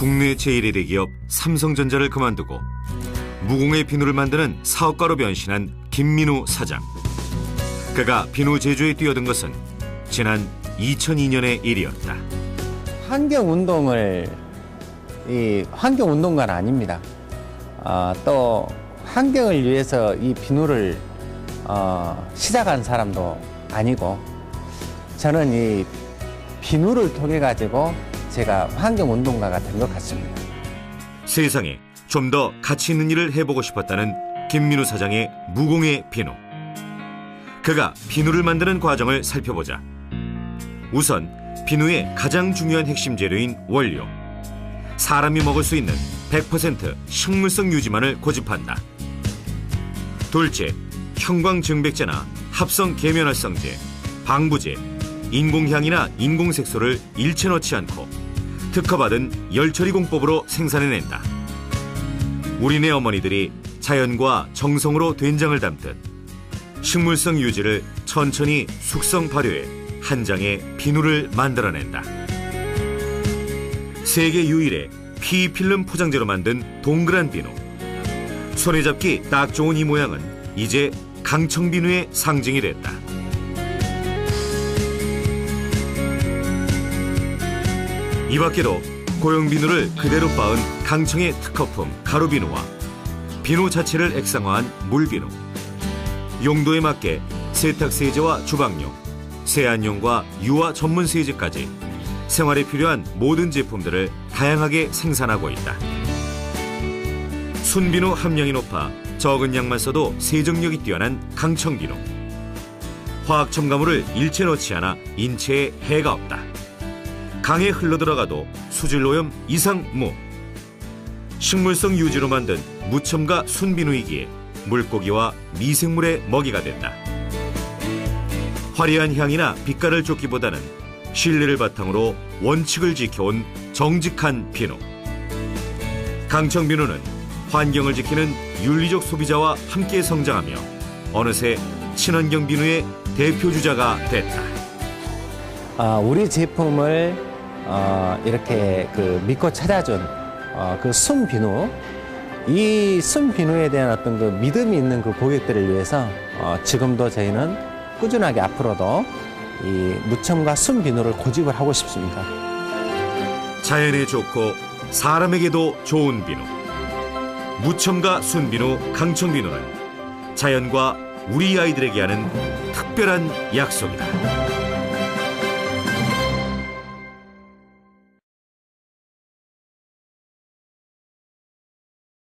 국내 제1의 대기업 삼성전자를 그만두고 무공의 비누를 만드는 사업가로 변신한 김민우 사장. 그가 비누 제조에 뛰어든 것은 지난 2002년의 일이었다. 환경 운동을 이 환경 운동가는 아닙니다. 아, 또 환경을 위해서 이 비누를 어, 시작한 사람도 아니고 저는 이 비누를 통해 가지고 제가 환경 운동가가 된 것 같습니다. 세상에 좀 더 가치 있는 일을 해보고 싶었다는 김민우 사장의 무공의 비누. 그가 비누를 만드는 과정을 살펴보자. 우선 비누의 가장 중요한 핵심 재료인 원료. 사람이 먹을 수 있는 100% 식물성 유지만을 고집한다. 둘째, 형광증백제나 합성 계면활성제, 방부제, 인공향이나 인공색소를 일체 넣지 않고 특허받은 열처리 공법으로 생산해낸다. 우리네 어머니들이 자연과 정성으로 된장을 담듯 식물성 유지를 천천히 숙성 발효해 한 장의 비누를 만들어낸다. 세계 유일의 피 필름 포장재로 만든 동그란 비누. 손에 잡기 딱 좋은 이 모양은 이제 강청 비누의 상징이 됐다. 이 밖에도 고형 비누를 그대로 빻은 강청의 특허품 가루 비누와 비누 자체를 액상화한 물비누. 용도에 맞게 세탁 세제와 주방용, 세안용과 유화 전문 세제까지 생활에 필요한 모든 제품들을 다양하게 생산하고 있다. 순비누 함량이 높아 적은 양만 써도 세정력이 뛰어난 강청비누. 화학 첨가물을 일체 넣지 않아 인체에 해가 없다. 강에 흘러들어가도 수질오염 이상 무. 식물성 유지로 만든 무첨가 순비누이기에 물고기와 미생물의 먹이가 된다. 화려한 향이나 빛깔을 쫓기보다는 신뢰를 바탕으로 원칙을 지켜온 정직한 비누. 강청 비누는 환경을 지키는 윤리적 소비자와 함께 성장하며 어느새 친환경 비누의 대표 주자가 됐다. 아, 우리 제품을 어, 이렇게 그 믿고 찾아준 어, 그 순비누 이 순비누에 대한 어떤 그 믿음이 있는 그 고객들을 위해서 어, 지금도 저희는 꾸준하게 앞으로도 이 무첨가 순비누를 고집을 하고 싶습니다. 자연에 좋고 사람에게도 좋은 비누. 무첨가 순비누 강청비누는 자연과 우리 아이들에게 하는 특별한 약속이다.